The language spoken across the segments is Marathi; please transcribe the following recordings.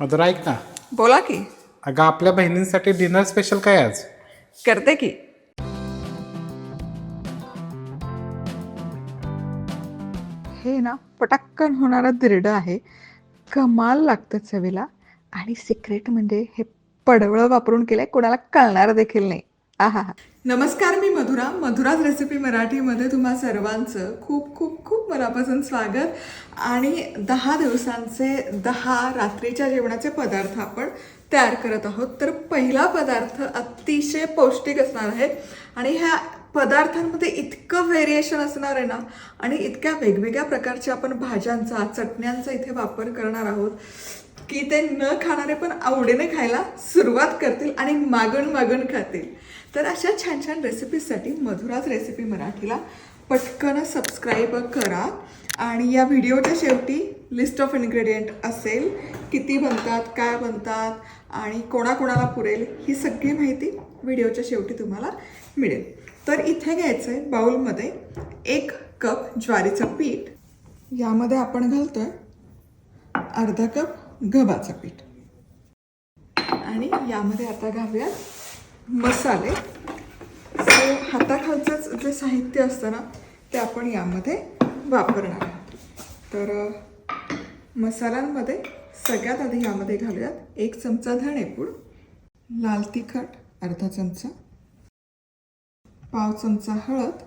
मधुरा ऐक ना. बोला की. अगं आपल्या बहिणींसाठी डिनर स्पेशल काय आज? करते की. हे ना पटाक्कन होणारा दिरडं आहे. कमाल लागतं चवीला. आणि सिक्रेट म्हणजे हे पडवळ वापरून केलंय कोणाला कळणार देखील नाही. आहा हा नमस्कार मी मधुरा. मधुराज रेसिपी मराठीमध्ये तुम्हा सर्वांचं खूप खूप खूप मनापासून स्वागत. आणि दहा दिवसांचे दहा रात्रीच्या जेवणाचे पदार्थ आपण तयार करत आहोत. तर पहिला पदार्थ अतिशय पौष्टिक असणार आहे. आणि ह्या पदार्थांमध्ये इतकं व्हेरिएशन असणार आहे ना आणि इतक्या वेगवेगळ्या प्रकारच्या आपण भाज्यांचा चटण्यांचा इथे वापर करणार आहोत की ते न खाणारे पण आवडीने खायला सुरुवात करतील आणि मागण मागण खातील. तर अशा छान छान रेसिपीजसाठी मधुराज रेसिपी मराठीला पटकन सबस्क्राईब करा. आणि या व्हिडिओच्या शेवटी लिस्ट ऑफ इन्ग्रेडियंट असेल किती बनतात काय बनतात आणि कोणाकोणाला पुरेल ही सगळी माहिती व्हिडिओच्या शेवटी तुम्हाला मिळेल. तर इथे घ्यायचं आहे बाऊलमध्ये एक कप ज्वारीचं पीठ. यामध्ये आपण घालतोय अर्धा कप गव्हाचं पीठ. आणि यामध्ये आता घालूयात मसाले. सो हाताखालचंच जे साहित्य असतं ना ते आपण यामध्ये वापरणार आहोत. तर मसाल्यांमध्ये सगळ्यात आधी यामध्ये घालूयात एक चमचा धणेपूड लाल तिखट अर्धा चमचा पाव चमचा हळद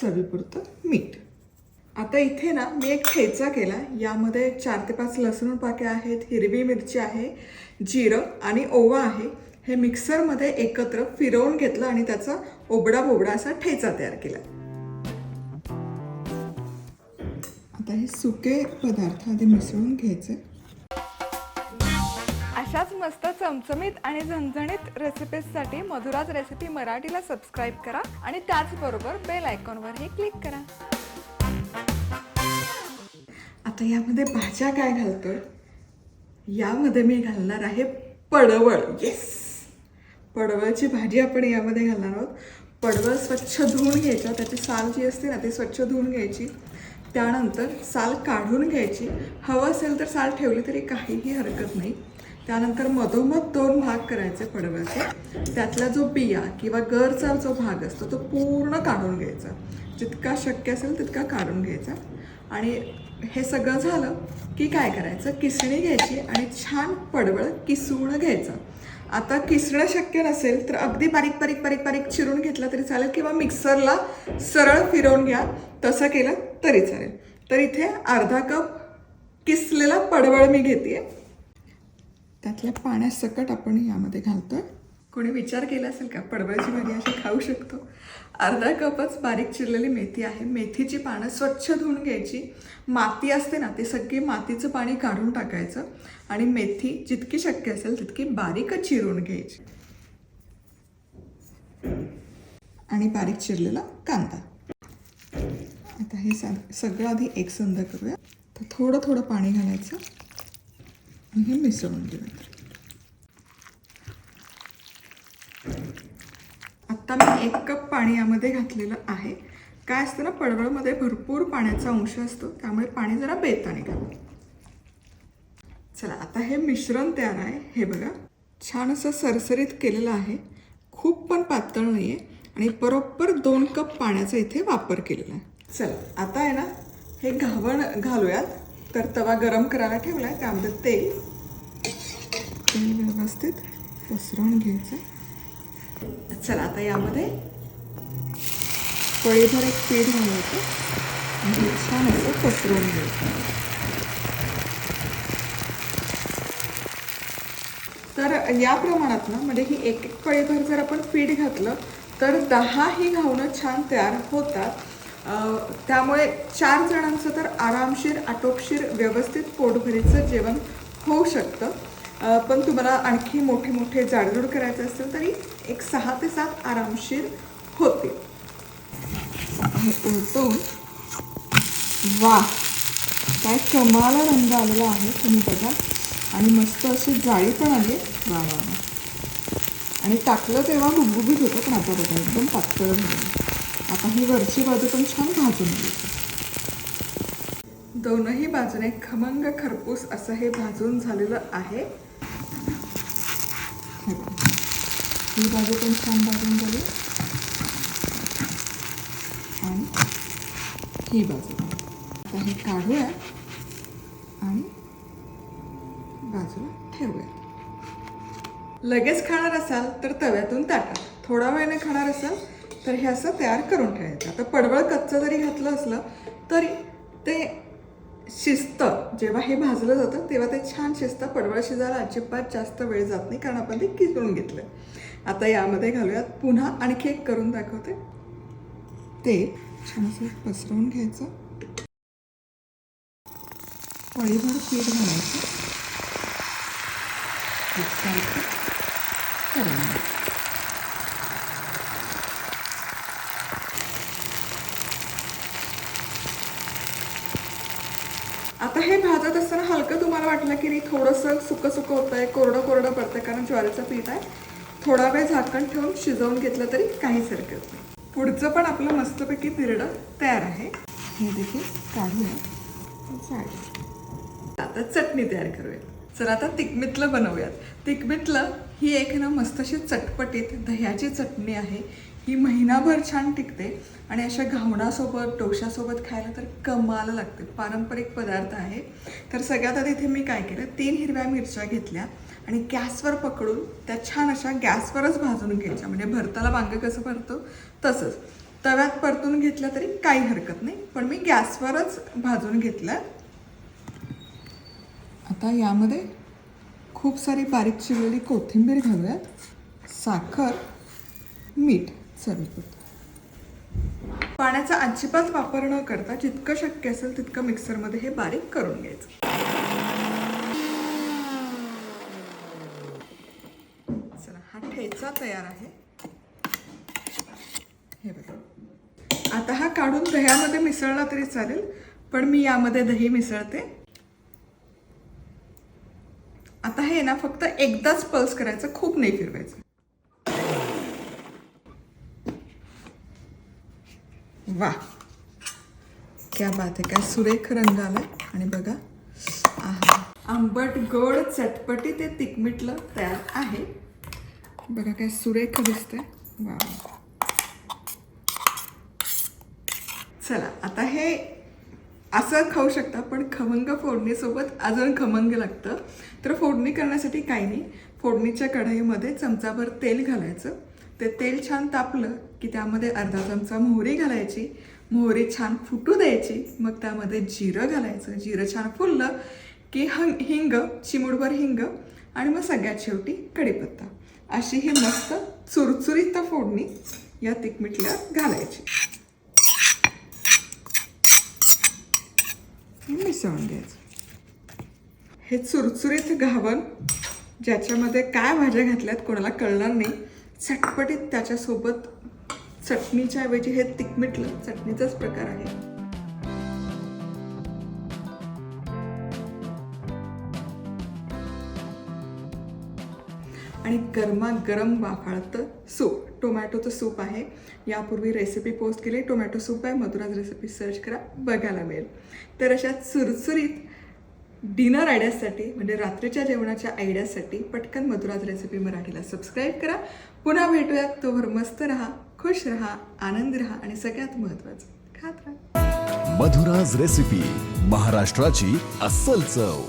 चवीपुरतं मीठ. आता इथे ना मी एक ठेचा केला. यामध्ये चार ते पाच लसूण पाके आहेत हिरवी मिरची आहे जिरं आणि ओवा आहे. हे मिक्सरमध्ये एकत्र फिरवून घेतलं आणि त्याचा ओबडा बोबडा असा ठेचा तयार केला. आता हे सुके पदार्थ आधी मिसळून घ्यायचे. अशाच मस्त चमचमीत आणि झणझणीत रेसिपीजसाठी मधुराज रेसिपी मराठीला सबस्क्राईब करा आणि त्याचबरोबर बेल आयकॉनवरही क्लिक करा. आता यामध्ये भाज्या काय घालतोय? यामध्ये मी घालणार आहे पडवळ येस पडवळची भाजी आपण यामध्ये घालणार आहोत. पडवळ स्वच्छ धुवून घ्यायचं. त्याची साल जी असते ना ती स्वच्छ धुवून घ्यायची. त्यानंतर साल काढून घ्यायची. हवं असेल तर साल ठेवली तरी काहीही हरकत नाही. त्यानंतर मधोमध दोन भाग करायचे पडवळचे त्यातला जो बिया किंवा गरचा जो भाग असतो तो पूर्ण काढून घ्यायचा. जितका शक्य असेल तितका काढून घ्यायचा. आणि हे सगळं झालं की काय करायचं? किसणी घ्यायची आणि छान पडवळ किसून घ्यायचं. आता किसणं शक्य नसेल तर अगदी बारीक बारीक बारीक बारीक चिरून घेतलं तरी चालेल किंवा मिक्सरला सरळ फिरवून घ्या. तसं केलं तरी चालेल. तर इथे अर्धा कप किसलेला पडवळ मी घेते त्यातल्या पाण्यासकट आपण यामध्ये घालतोय. कोणी विचार केला असेल का? पडवळची भाजी अशी खाऊ शकतो. अर्धा कपच बारीक चिरलेली मेथी आहे. मेथीची पानं स्वच्छ धुवून घ्यायची. माती असते ना ती सगळी मातीचं पाणी काढून टाकायचं आणि मेथी जितकी शक्य असेल तितकी बारीकच चिरून घ्यायची. आणि बारीक चिरलेला कांदा. आता हे सगळं आधी एकसंध करूया. तर थोडं थोडं पाणी घालायचं आणि हे मिसळून घेऊया आत्ता मी एक कप पाणी यामध्ये घातलेलं आहे. काय असतं ना पडवळमध्ये भरपूर पाण्याचा अंश असतो त्यामुळे पाणी जरा बेताने घालू. चला आता हे मिश्रण तयार आहे. हे बघा छान असं सरसरीत केलेलं आहे. खूप पण पातळ नाही आहे आणि बरोबर दोन कप पाण्याचा इथे वापर केलेला आहे. चला आता आहे ना हे घावण घालूयात. तर तवा गरम करायला ठेवला आहे त्यामध्ये तेल. तेल व्यवस्थित पसरवून घ्यायचं. चला आता यामध्ये पळीभर एक पीठ घालायचं म्हणजे छान असं पसरवून घ्यायचं तर या प्रमाणात ना म्हणजे ही एक एक पळीभर जर आपण पीठ घातलं तर दहा ही घावणं छान तयार होतात. त्यामुळे चार जणांचं तर आरामशीर आटोपशीर व्यवस्थित पोटभरीचं जेवण होऊ शकतं. पण तुम्हाला आणखी मोठे मोठे जाडजूड करायचे असेल तरी एक सहा ते सात आरामशीर होते उलटून. वा! काय कमाला रंग आलेला आहे तुम्ही बघा. आणि मस्त अशी जाळी पण आली. आहे. वा वा वा. आणि टाकलं तेव्हा गुबगुबीत होतं पण आता बघा एकदम पातळ झालं. आता ही वरची बाजू पण छान भाजून घ्यायची. दोनही बाजूने खमंग खरपूस असं हे भाजून झालेलं आहे हे बघा. ही बाजू पण छान भाजून झाली आणि ही बाजू आता हे काढूया आणि बाजूला ठेवूया लगेच खाणार असाल तर तव्यातून ताटा. थोडा वेळाने खाणार असाल तर हे असं तयार करून ठेवायचं. आता पडवळ कच्चं जरी घातलं असलं तरी ते शिजतं. जेव्हा हे भाजलं जातं तेव्हा ते छान शिजतं. पडवळ शिजायला अजिबात जास्त वेळ जात नाही कारण आपण ते किसून घेतलं आता यामध्ये घालूयात. पुन्हा आणखी एक करून दाखवते. ते छान असं पसरवून घ्यायचं. पळीभर पीठ घालायचं. करून आता हे भाजत असताना हलकं तुम्हाला वाटलं की नाही थोडंसं सुकं सुकं होतं आहे कोरडं कोरडं पडतं कारण ज्वारीचं पीठ आहे. थोडा वेळ झाकण ठेवून शिजवून घेतलं तरी काहीच हरकत नाही. पुढचं पण आपलं मस्तपैकी तिरडं तयार आहे. हे देखील काढूया. चालेल आता चटणी तयार करूया. चला आता तिकमितलं बनवूयात. तिकमितलं ही एक ना मस्तशी चटपटीत दह्याची चटणी आहे. ही महिनाभर छान टिकते आणि अशा घावणासोबत डोशासोबत खायला तर कमाल लागते. पारंपरिक पदार्थ आहे. तर सगळ्यात आधी इथे मी काय केलं? तीन हिरव्या मिरच्या घेतल्या. आणि गॅसवर पकडून त्या छान अशा गॅसवरच भाजून घ्यायच्या. म्हणजे भरताला वांगं कसं भरतो तसंच. तव्यात परतून घेतलं तरी काही हरकत नाही. पण मी गॅसवरच भाजून घेतलं. आता यामध्ये खूप सारी बारीक चिरलेली कोथिंबीर घालूयात. साखर मीठ चवीपुरतं. पाण्याचा अजिबात वापर न करता जितकं शक्य असेल तितकं मिक्सरमध्ये हे बारीक करून घ्यायचं चला हा ठेचा तयार आहे. हे बघा. आता हा काढून दह्यामध्ये मिसळला तरी चालेल पण मी यामध्ये दही मिसळते. आता हे ना फक्त एकदाच पल्स करायचं खूप नाही फिरवायचं. वा. क्या बात आहे काय सुरेख रंग आलाय. आणि बघा. आंबट गोड चटपटी ते तिकमिटलं तयार आहे. बघा काय सुरेख दिसतंय. वा चला आता हे असं खाऊ शकता पण खमंग फोडणीसोबत अजून खमंग लागतं. तर फोडणी करण्यासाठी काही नाही. फोडणीच्या कढईमध्ये चमचाभर तेल घालायचं. ते तेल छान तापलं की त्यामध्ये अर्धा चमचा मोहरी घालायची. मोहरी छान फुटू द्यायची. मग त्यामध्ये जिरं घालायचं. जिरं छान फुललं की हंग हिंग चिमुडभर हिंग आणि मग सगळ्यात शेवटी कढीपत्ता. अशी ही मस्त चुरचुरीत फोडणी या तिकमिटल्या घालायची. मिसळून घ्यायचं. हे चुरचुरीत घावन ज्याच्यामध्ये काय भाज्या घातल्यात कोणाला कळणार नाही चटपटीत त्याच्यासोबत चटणीच्या ऐवजी हे तिखमिटलं. चटणीचाच प्रकार आहे. आणि गरमागरम वाफाळतं सूप. टोमॅटोचं सूप आहे. यापूर्वी रेसिपी पोस्ट केली. टोमॅटो सूप आहे. मधुराज रेसिपी सर्च करा. बघायला मिळेल. तर अशा चुरचुरीत डिनर आयडियासाठी म्हणजे रात्रीच्या जेवणाच्या आयडियासाठी पटकन मधुराज रेसिपी मराठीला सबस्क्राईब करा. पुन्हा भेटूयात. तोवर मस्त रहा खुश रहा आनंद रहा आणि सगळ्यात महत्त्वाचं खात राहा. मधुराज रेसिपी महाराष्ट्राची अस्सल चव.